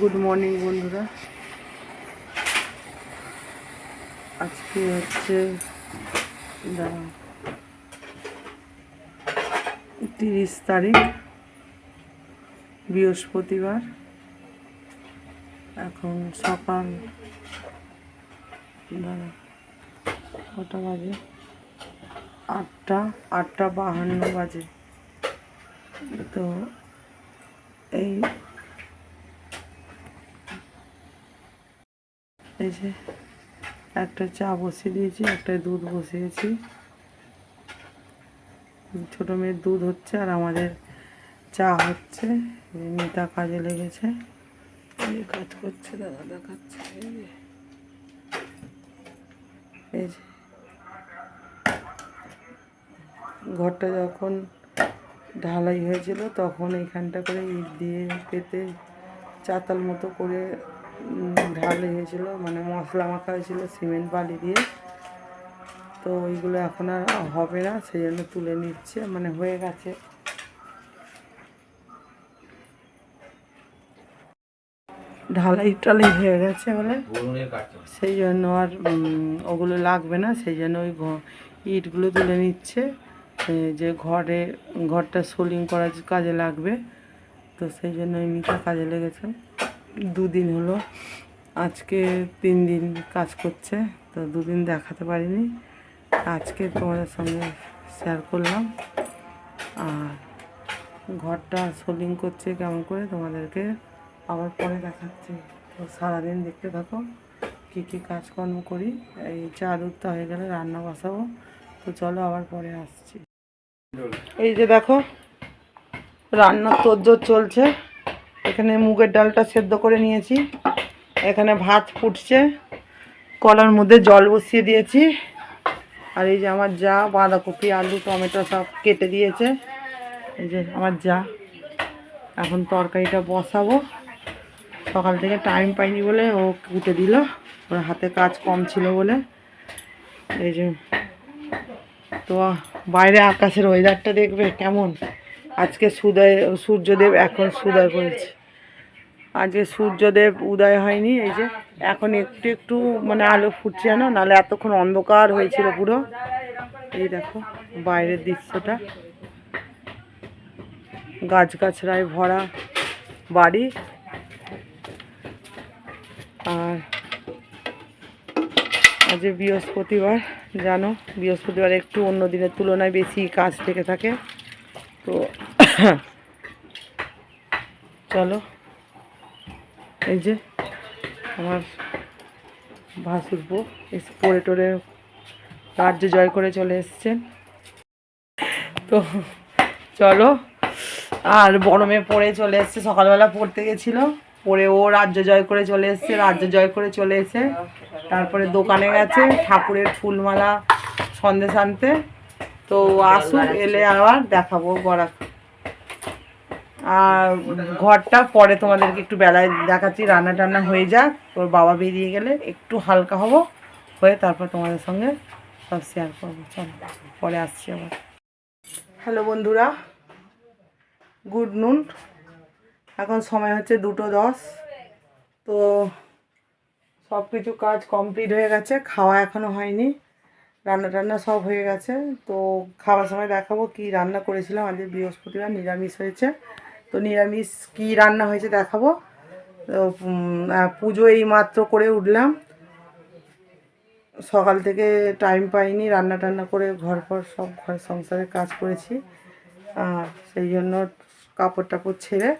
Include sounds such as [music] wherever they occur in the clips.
Good morning বন্ধুরা। আজকে হচ্ছে তিরিশ তারিখ, বৃহস্পতিবার। এখন সকাল কটা বাজে? আটটা আটটা বাহান্ন বাজে। তো এই এই যে একটা চা বসিয়ে দিয়েছি একটা দুধ বসিয়েছি। ছোট মেয়ের দুধ হচ্ছে আর আমাদের চা হচ্ছে মিতা কাজে লেগেছে। কাজ করছে, দাদা দেখাচ্ছে এই যে। ঘরটা যখন ঢালাই হয়েছিল, তখন এইখানটা করে ইট দিয়ে পেতে চাতাল মতো করে ঢালাই হয়েছিল মানে মশলা মাখা হয়েছিল সিমেন্ট বালি দিয়ে। তো ওইগুলো এখন আর হবে না সেই জন্য তুলে নিচ্ছে মানে হয়ে গেছে। ঢালাই টালাই হয়ে গেছে বলে। সেই জন্য আর ওগুলো লাগবে না সেই জন্য ওই ইটগুলো তুলে নিচ্ছে। যে ঘরে ঘরটা সোলিং করার কাজে লাগবে তো সেই জন্য ওই মিটা কাজে লেগেছে। দুদিন হলো। আজকে তিন দিন কাজ করছে, তো দুদিন দেখাতে পারিনি। আজকে তোমাদের সঙ্গে শেয়ার করলাম। আর ঘরটা সোলিং করছে কেমন করে তোমাদেরকে আবার পরে দেখাচ্ছি। তো সারাদিন দেখতে থাকো, কী কী কাজকর্ম করি। এই চা দুধটা হয়ে গেলে রান্না বসাবো। তো চলো আবার পরে আসছি। এই যে দেখো, রান্নার তোরজোর চলছে। এখানে মুগের ডালটা সেদ্ধ করে নিয়েছি। এখানে ভাত ফুটছে। কলার মধ্যে জল বসিয়ে দিয়েছি। আর এই যে আমার যা বাঁধাকপি, আলু, টমেটো সব কেটে দিয়েছে। এই যে আমার যা। এখন তরকারিটা বসাবো। সকাল থেকে টাইম পাইনি বলে ও কুটে দিল। ওর হাতে কাজ কম ছিল বলে। এই যে তো বাইরে আকাশের ওয়েদারটা দেখবে কেমন। আজকে সুদয়, সূর্যদেব এখন সুদয় করেছে। আজকে সূর্যদেব উদয় হয়নি, এই যে এখন একটু একটু মানে আলো ফুটছে না নাহলে এতক্ষণ অন্ধকার হয়েছিল পুরো। এই দেখো, বাইরের দৃশ্যটা। গাছগাছড়ায় ভরা বাড়ি। আর আজ বৃহস্পতিবার, জানো, বৃহস্পতিবার একটু অন্য দিনের তুলনায় বেশি কাজ থেকে থাকে। তো [coughs] চলো। এই যে আমার ভাসুরবো এসে পড়ে টোরে রাজ্য জয় করে চলে এসছেন। তো চলো, আর বড় মেয়ে পড়ে চলে এসছে, সকালবেলা পড়তে গেছিল। পড়ে ও রাজ্য জয় করে চলে এসছে, রাজ্য জয় করে চলে এসে তারপরে দোকানে গেছে, ঠাকুরের ফুলমালা সন্দেশ আনতে। তো আসুক এলে আবার দেখাবো গড়া আর ঘরটা পরে তোমাদেরকে একটু বেলায় দেখাচ্ছি রান্না টান্না হয়ে যাক। তোর বাবা বেরিয়ে গেলে একটু হালকা হব হয়ে তারপর তোমাদের সঙ্গে সব শেয়ার করব। চলো পরে আসছি আবার। হ্যালো বন্ধুরা গুড নুন এখন সময় হচ্ছে দুটো দশ। তো সব কিছু কাজ কমপ্লিট হয়ে গেছে খাওয়া এখনও হয়নি। রান্না টান্না সব হয়ে গেছে। তো খাওয়ার সময় দেখাবো কি রান্না করেছিলাম। আজকে বৃহস্পতিবার, নিরামিষ হয়েছে। তো নিরামিষ কি রান্না হয়েছে দেখাবো। পুজো এই মাত্র করে উঠলাম। সকাল থেকে টাইম পাইনি, রান্না টান্না করে ঘর ফর সব ঘর সংসারের কাজ করেছি। আর সেই জন্য কাপড় টাপড় ছেড়ে,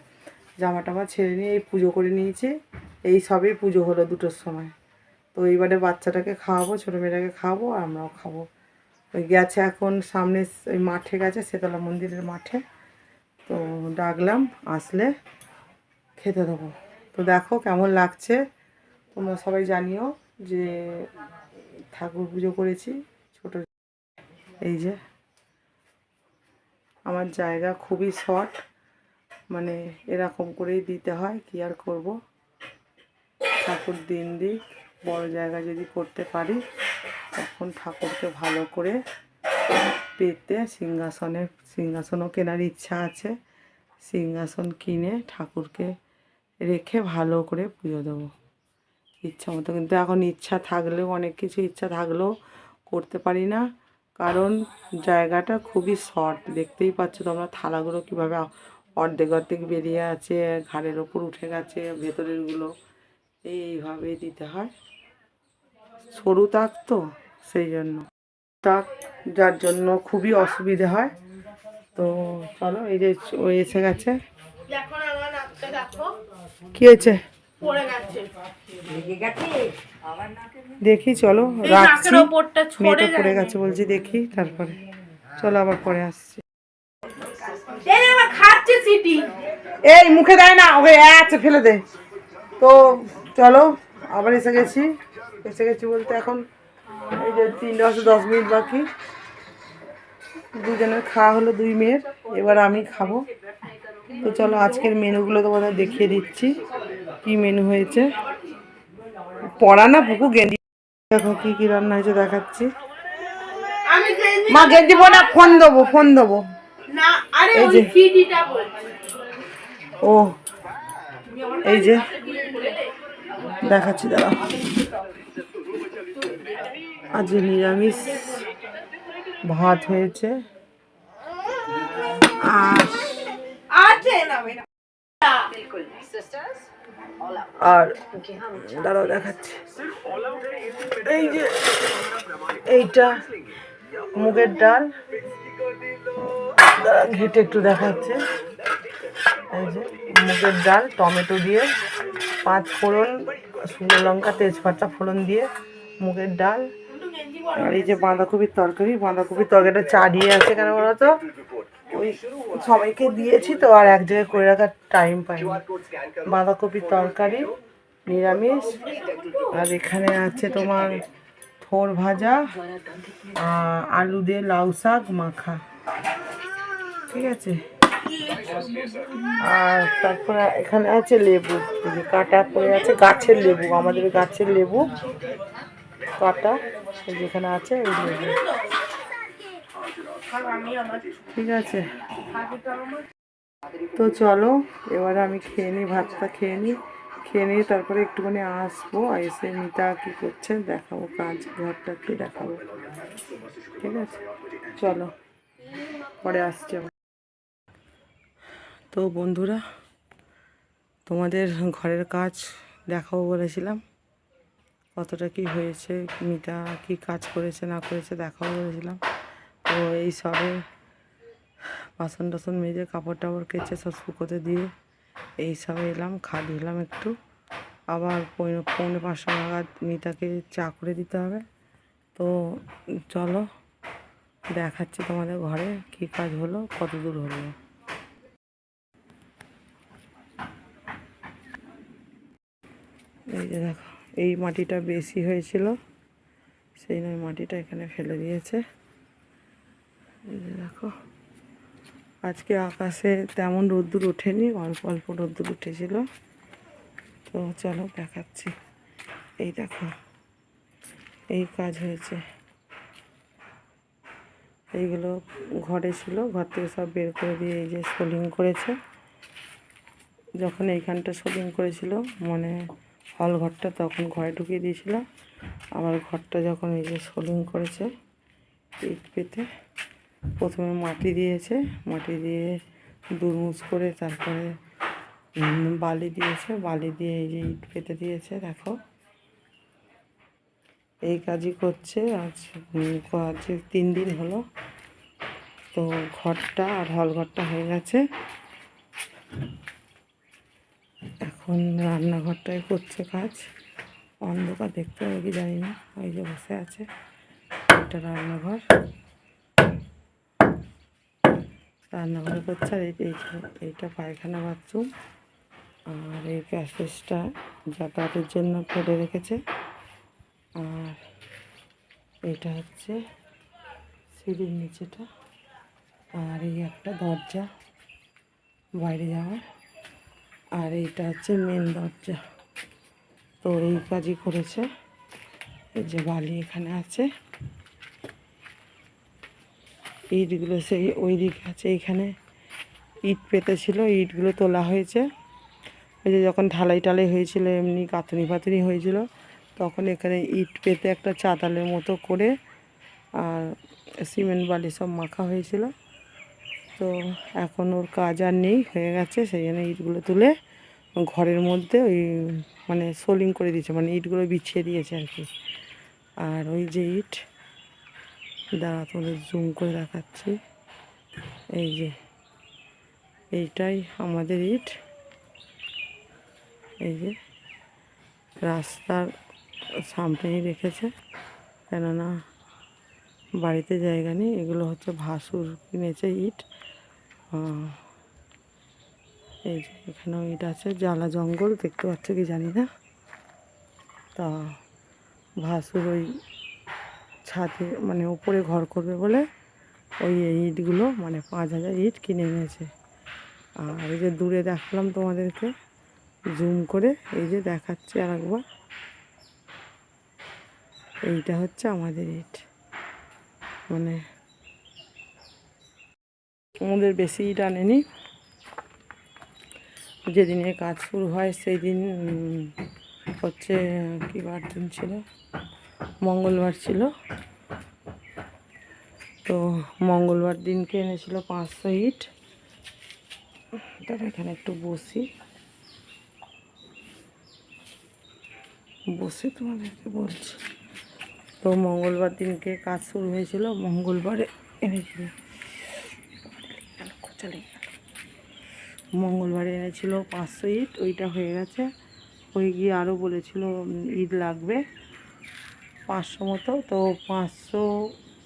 জামা টামা ছেড়ে নিয়ে এই পুজো করে নিয়েছি। এই সবই পুজো হলো দুটোর সময়। তো এইবারে বাচ্চাটাকে খাওয়াবো, ছোটো মেয়েটাকে খাওয়াবো আর আমরাও খাব। ওই গেছে এখন সামনে ওই মাঠে গেছে শীতলা মন্দিরের মাঠে। তো ডাকলাম, আসলে খেতে দেবো। তো দেখো কেমন লাগছে, তোমরা সবাই জানিও যে ঠাকুর পুজো করেছি, ছোট এই যে। আমার জায়গা খুবই শর্ট মানে এরকম করেই দিতে হয়, কি আর করব? ঠাকুর দিন দিক। বড় জায়গা যদি করতে পারি, তখন ঠাকুরকে ভালো করে পেতে সিংহাসনে, সিংহাসনও কেনার ইচ্ছা আছে। সিংহাসন কিনে ঠাকুরকে রেখে ভালো করে পুজো দেবো। ইচ্ছা মতো কিন্তু এখন ইচ্ছা থাকলেও, অনেক কিছু ইচ্ছা থাকলেও করতে পারি না। কারণ জায়গাটা খুবই শর্ট। দেখতেই পাচ্ছ তোমরা থালাগুলো কীভাবে অর্ধেক অর্ধেক বেরিয়ে আছে, ঘাড়ের ওপর উঠে গেছে, ভেতরেরগুলো। এইভাবে দিতে হয়। সরু তাক তো সেই জন্য। তাক যার জন্য খুবই অসুবিধে হয়। তো চলো এই যে ও এসে গেছে। কি হয়েছে? দেখি চলো রাখছি। মেয়েটা পড়ে গেছে বলছি দেখি তারপরে। চলো আবার পরে আসছি। এই মুখে দেয় না ওকে আছে ফেলে দে। তো চলো আবার এসে গেছি। এসে গেছি বলতে এখন এই যে তিন দশ দশ মিনিট বাকি। দুজনের খাওয়া হলো দুই মেয়ের এবার আমি খাব। তো চলো আজকের মেনুগুলো তোমাদের দেখিয়ে দিচ্ছি কি মেনু হয়েছে। পড়া না পুকু গেঞ্জি দেখো কি কি রান্না হয়েছে দেখাচ্ছি। মা গেঞ্জি পড়া ফোন দেবো ফোন দেবো। এই যে। ও এই যে। দেখাচ্ছি দাঁড়া আজ নিরামিষ ভাত হয়েছে। আর দাঁড়াও, দেখাচ্ছি। এই যে এইটা মুগের ডাল। ঘেটে একটু দেখাচ্ছে। এই যে মুগের ডাল, টমেটো দিয়ে, পাঁচ ফোড়ন, শুকনো লঙ্কা, তেজপাতা ফোড়ন দিয়ে মুগের ডাল আর এই যে বাঁধাকপির তরকারি, বাঁধাকপির তরকারিটা চাড়িয়ে আছে কেন বলো তো? ওই সবাইকে দিয়েছি তো, আর এক জায়গায় করে রাখার টাইম পাইনি। বাঁধাকপির তরকারি, নিরামিষ, আর এখানে আছে তোমার থোর ভাজা আলু দিয়ে লাউ শাক, মাখা। ঠিক আছে? আর তারপরে এখানে আছে লেবু কাটা পড়ে আছে, গাছের লেবু, আমাদের গাছের লেবু। এই যেখানে আছে ঠিক আছে। তো চলো, এবারে আমি খেয়ে নিই, ভাতটা খেয়ে নিই। খেয়ে নিয়ে তারপরে একটুখানি আসব, এসে মিতা কী করছে, দেখাবো কাজ ঘরটা একটু দেখাবো। ঠিক আছে? চলো, পরে আসছি। তো বন্ধুরা, তোমাদের ঘরের কাজ দেখাবো বলেছিলাম। কতটা কি হয়েছে, মিতা কি কাজ করেছে, না করেছে দেখাও বলেছিলাম তো এই সবে বাসন টাসন মেজে, কাপড় টাপড় কেচে, সব শুকোতে দিয়ে এই সবে এলাম, খা দিলাম একটু। আবার পৌনে পাঁচশো নাগাদ মিতাকে চা করে দিতে হবে। তো চলো, দেখাচ্ছি তোমাদের ঘরে কি কাজ হলো, কত দূর হলো। এই যে দেখো এই মাটিটা বেশি হয়েছিল, সেই নয় মাটিটা এখানে ফেলে দিয়েছে। দেখো, আজকে আকাশে তেমন রোদ্দুর ওঠেনি, অল্প অল্প রোদ্দুর উঠেছিল। তো চলো দেখাচ্ছি। এই দেখো, এই কাজ হয়েছে। এইগুলো ঘরে ছিল, ঘর থেকে সব বের করে দিয়ে এই যে সোলিং করেছে। যখন এইখানটা সোলিং করেছিল মানে হল ঘরটা তখন ঘরে ঢুকিয়ে দিয়েছিল আবার ঘরটা যখন এই যে সোলিং করেছে, ইট পেতে, প্রথমে মাটি দিয়েছে, মাটি দিয়ে দুরমুজ করে তারপরে বালি দিয়েছে, বালি দিয়ে এই যে ইট পেতে দিয়েছে, দেখো। এই কাজই করছে, আজ আজ তিন দিন হলো। তো ঘরটা আর হল ঘরটা হয়ে গেছে। এখন রান্নাঘরটাই করছে কাজ। অন্ধকার দেখতে হবে কি জানি না। ওই যে বসে আছে এটা রান্নাঘর। রান্নাঘর করছে আর এই- এইটা এইটা পায়খানা বাথরুম। আর এই গ্যাসেসটা যাতায়াতের জন্য ফেলে রেখেছে। আর এটা হচ্ছে সিঁড়ির নিচেটা। আর এই একটা দরজা বাইরে যাওয়ার। আর এইটা হচ্ছে মেন দরজা। তো এই কাজই করেছে। এই যে বালি এখানে আছে। ইটগুলো সেই ওই দিকে আছে। এইখানে ইট পেতে ছিল ইটগুলো তোলা হয়েছে। ওই যে যখন ঢালাই টালাই হয়েছিল, এমনি গাঁথনি ফাতুনি হয়েছিল, তখন এখানে ইট পেতে একটা চাতালের মতো করে আর সিমেন্ট বালি সব মাখা হয়েছিল। তো এখন ওর কাজ আর নেই, হয়ে গেছে, সেই জন্য ইটগুলো তুলে ঘরের মধ্যে ওই মানে সোলিং করে দিয়েছে মানে ইটগুলো বিছিয়ে দিয়েছে আর কি। আর ওই যে ইট, দাঁড়া তোমাদের জুম করে দেখাচ্ছি। এই যে, এইটাই আমাদের ইট। এই যে, রাস্তার সামনেই রেখেছে, কেননা বাড়িতে জায়গা নেই, এগুলো হচ্ছে ভাসুর কিনেছে ইট। এই যে এখানেও ইট আছে, জ্বালা জঙ্গল, দেখতে পাচ্ছ কি জানি না। তা ভাসুর ওই ছাদে মানে উপরে ঘর করবে বলে ওই ইটগুলো মানে পাঁচ হাজার ইট কিনে এনেছে। আর এই যে দূরে দেখালাম তোমাদেরকে, জুম করে এই যে দেখাচ্ছি আর একবার এইটা হচ্ছে আমাদের ইট। মানে আমাদের বেশি ইট আনেনি যেদিনে কাজ শুরু হয় সেই দিন হচ্ছে কী বার দিন ছিল? মঙ্গলবার ছিল। তো মঙ্গলবার দিনকে এনেছিল পাঁচশো ইট। তারপর এখানে একটু বসি। বসে তোমাদেরকে বলছি। তো মঙ্গলবার দিনকে কাজ শুরু হয়েছিল, মঙ্গলবারে এনেছিল। গেল। মঙ্গলবারে এনেছিল পাঁচশো ইট, ওইটা হয়ে গেছে। ওই গিয়ে আরও বলেছিল ইট লাগবে পাঁচশো মতো। তো পাঁচশো,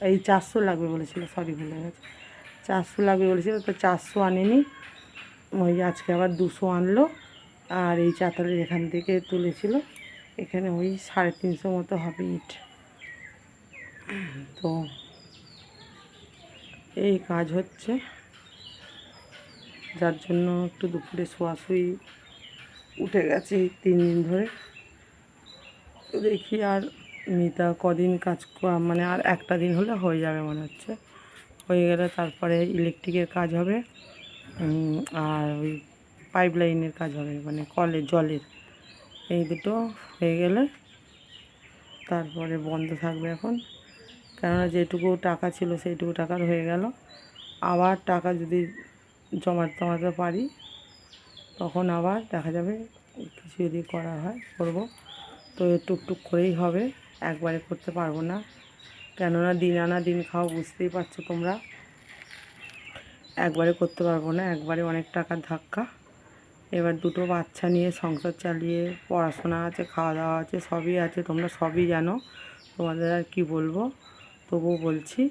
এই চারশো লাগবে বলেছিল, সরি ভুলে গেছে। চারশো লাগবে বলেছিল, তো চারশো আনেনি। ওই আজকে আবার দুশো আনলো। আর এই চাতালের এখান থেকে তুলেছিল। এখানে ওই সাড়ে তিনশো মতো হবে ইট। তো এই কাজ হচ্ছে। যার জন্য একটু দুপুরে শোয়াশুই উঠে গেছে তিন দিন ধরে। তো দেখি আর মিতা কদিন কাজ মানে আর একটা দিন হলে হয়ে যাবে মনে হচ্ছে। হয়ে গেলে তারপরে ইলেকট্রিকের কাজ হবে আর ওই পাইপ লাইনের কাজ হবে মানে কলের জলের। এই দুটো হয়ে গেলে তারপরে বন্ধ থাকবে এখন। কেননা যেটুকু টাকা ছিল সেইটুকু টাকার হয়ে গেল। আবার টাকা যদি জমাতে টমাতে পারি, তখন আবার দেখা যাবে কিছু যদি করা হয় করব। তো টুকটুক করেই হবে, একবারে করতে পারব না। কেননা দিন আনা দিন খাওয়া বুঝতেই পারছ তোমরা। একবারে করতে পারব না, একবারে অনেক টাকার ধাক্কা। এবার দুটো বাচ্চা নিয়ে সংসার চালিয়ে, পড়াশোনা আছে খাওয়া দাওয়া আছে, সবই আছে, তোমরা সবই জানো। তোমাদের আর কি বলব? তবুও বলছি,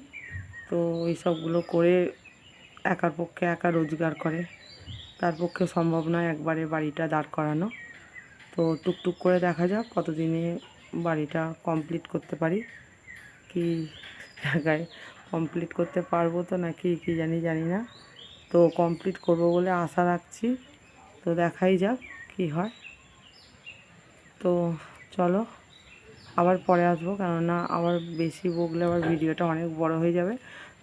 তো এই সবগুলো করে একার পক্ষে একা রোজগার করে। তার পক্ষে সম্ভব নয় একবারে বাড়িটা দাঁড় করানো। তো টুকটুক করে দেখা যাক কতদিনে বাড়িটা কমপ্লিট করতে পারি। কি জায়গায় কমপ্লিট করতে পারব তো নাকি কি জানি জানি না। তো কমপ্লিট করব বলে আশা রাখছি। তো দেখাই যাক কি হয়। তো চলো আবার পরে আসব কেননা আবার বেশি বকলে আবার ভিডিওটা অনেক বড় হয়ে যাবে।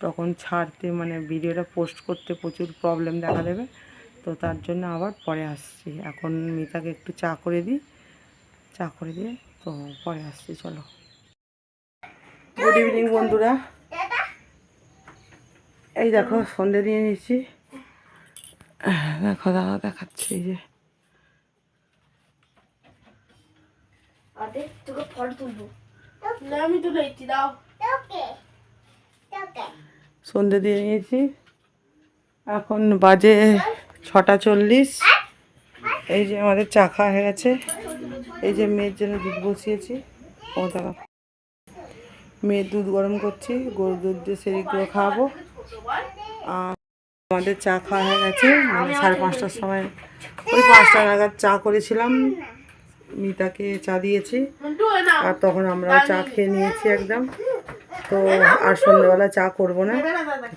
তখন ছাড়তে মানে ভিডিওটা পোস্ট করতে প্রচুর প্রবলেম দেখা দেবে। তো তার জন্য আবার পরে আসছি। এখন মিতাকে একটু চা করে দিই। চা করে দিয়ে তো পরে আসছি চলো। গুড ইভিনিং বন্ধুরা। এই দেখো সন্ধে দিয়ে নিচ্ছি। দেখো দাদা দেখাচ্ছি এই যে। তোকে ফটো তুলবো। আমি তুলে দিচ্ছি দাও। সন্ধে দিয়ে নিয়েছি। এখন বাজে ছটা চল্লিশ। এই যে আমাদের চা খাওয়া হয়ে গেছে। এই যে মেয়ের জন্য দুধ বসিয়েছি। ও দাঁড়া। মেয়ের দুধ গরম করছি। গরুর দুধ দিয়ে সেদিকগুলো খাওয়াবো। আর আমাদের চা খাওয়া হয়ে গেছে। মানে সাড়ে পাঁচটার সময়, ওই পাঁচটা নাগাদ চা করেছিলাম। মিতাকে চা দিয়েছি। আর তখন আমরাও চা খেয়ে নিয়েছি একদম। তো আর সন্ধ্যেবেলা চা করব না।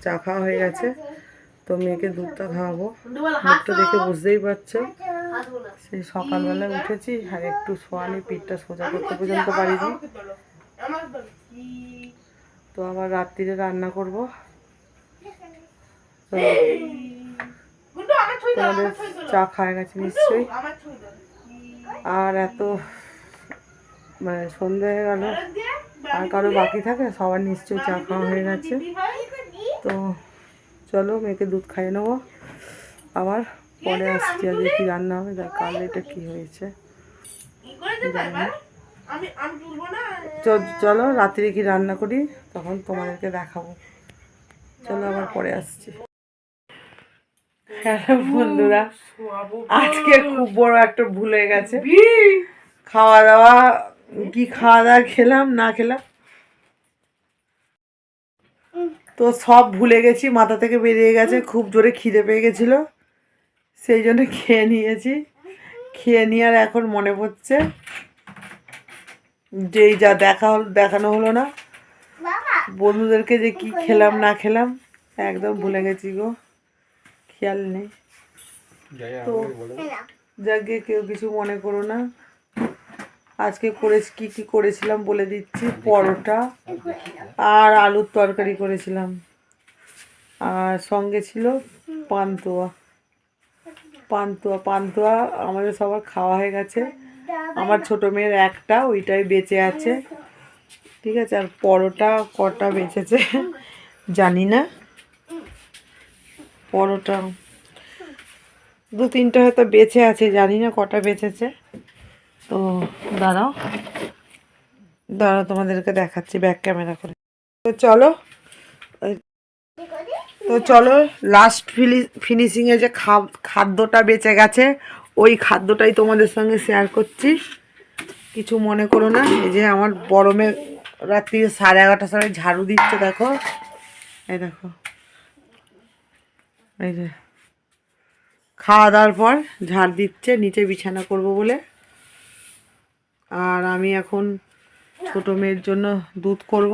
চা খাওয়া হয়ে গেছে। তো মেয়েকে দুধটা খাওয়াবো। মুখটা দেখে বুঝতেই পারছ। সেই সকালবেলায় উঠেছি আর একটু শোয়ানি পিঠটা সোজা করতে পর্যন্ত পারিনি। তো আবার রাত্রিরে রান্না করব। তোমাদের চা খাওয়া গেছে নিশ্চয়ই। আর এত মানে সন্ধে হয়ে গেল। আর কারও বাকি থাকে সবার নিশ্চয়ই চা খাওয়া হয়ে গেছে। তো চলো মেয়েকে দুধ খাইয়ে নেব। আবার পরে আসছি আজকে কি রান্না হবে? তার কাল এটা কি হয়েছে। চলো রাত্রে কি রান্না করি? তখন তোমাদেরকে দেখাবো। চলো আবার পরে আসছি। হ্যালো বন্ধুরা আজকে খুব বড় একটা ভুল হয়ে গেছে। খাওয়া দাওয়া কি খাওয়া দাওয়া খেলাম না খেলাম? তো সব ভুলে গেছি মাথা থেকে বেরিয়ে গেছে খুব জোরে খিদে পেয়ে গেছিল সেই জন্য খেয়ে নিয়েছি। খেয়ে নিয়ে আর এখন মনে পড়ছে যেই যা দেখা হল দেখানো হলো না। বন্ধুদেরকে যে কি খেলাম না খেলাম একদম ভুলে গেছি গো খেয়াল নেই। তো যাকে কেউ কিছু মনে করো না আজকে করে কি কি করেছিলাম বলে দিচ্ছি পরোটা আর আলুর তরকারি করেছিলাম। আর সঙ্গে ছিল পান্তুয়া। পান্তুয়া পান্তুয়া আমাদের সবার খাওয়া হয়ে গেছে। আমার ছোট মেয়ের একটা ওইটাই বেঁচে আছে। ঠিক আছে আর পরোটা কটা বেঁচেছে জানি না। পরোটা। দু তিনটা হয়তো বেঁচে আছে জানি না কটা বেঁচেছে। তো দাঁড়াও। দাঁড়াও, তোমাদেরকে দেখাচ্ছি ব্যাক ক্যামেরা করে। তো চলো তো চলো লাস্ট ফিনিশিংয়ে যে খাদ্যটা বেঁচে গেছে, ওই খাদ্যটাই তোমাদের সঙ্গে শেয়ার করছি। কিছু মনে করো না, এই যে আমার বড় মেয়ে রাত্রি সাড়ে এগারোটার সময় ঝাড়ু দিচ্ছে, দেখো। এই দেখো। এই যে। খাওয়া দাওয়ার পর ঝাড় দিচ্ছে, নিচে বিছানা করব বলে। আর আমি এখন ছোট মেয়ের জন্য দুধ করব।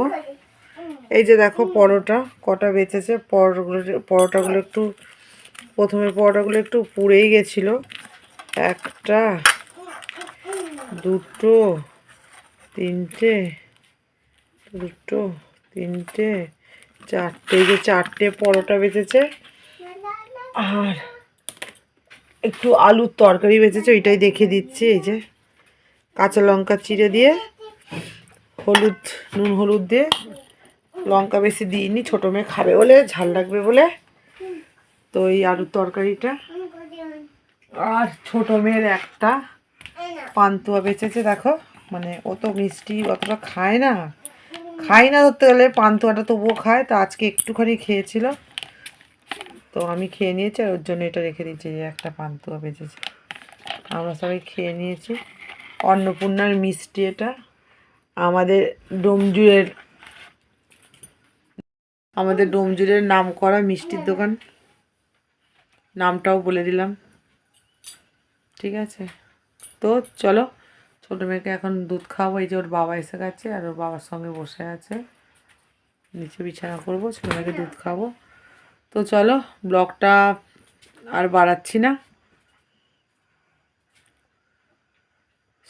এই যে দেখো পরোটা, কটা বেঁচেছে, পরোটাগুলো পরোটাগুলো একটু প্রথমে পরোটাগুলো একটু পুড়েই গেছিল। একটা, দুটো, তিনটে দুটো, তিনটে, চারটে। যে চারটে পরোটা বেঁচেছে। আর একটু আলুর তরকারি বেঁচেছে, ওইটাই দেখে দিচ্ছি, এই যে। কাঁচা লঙ্কা চিড়ে দিয়ে, হলুদ, নুন হলুদ দিয়ে লঙ্কা বেশি দিইনি, ছোটো মেয়ে খাবে বলে, ঝাল লাগবে বলে। তো এই আলুর তরকারিটা। আর ছোট মেয়ের একটা পান্তুয়া বেঁচেছে, দেখো। মানে ও তো মিষ্টি, অতটা খায় না। খাই না ধরতে গেলে, পান্তুয়াটা তবুও খায়। তো আজকে একটুখানি খেয়েছিল। তো আমি খেয়ে নিয়েছি, আর ওর জন্য এটা রেখে দিয়েছি যে একটা পান্তুয়া বেঁচেছে। আমরা সবাই খেয়ে নিয়েছি। অন্নপূর্ণার মিষ্টি এটা। আমাদের ডোমজুরের আমাদের ডোমজুরের নাম করা মিষ্টির দোকান। নামটাও বলে দিলাম। ঠিক আছে? তো চলো, ছোটো মেয়েকে এখন দুধ খাওয়াবো। এই যে ওর বাবা এসে গেছে আর ওর বাবার সঙ্গে বসে আছে। নিচে বিছানা করব, ছোটো মেয়েকে দুধ খাব তো চলো, ব্লগটা আর বাড়াচ্ছি না।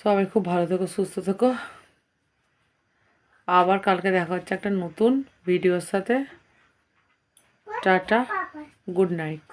সবাই খুব ভালো থেকো সুস্থ থেকো। আবার কালকে দেখা হচ্ছে একটা নতুন ভিডিওর সাথে। Tata good night.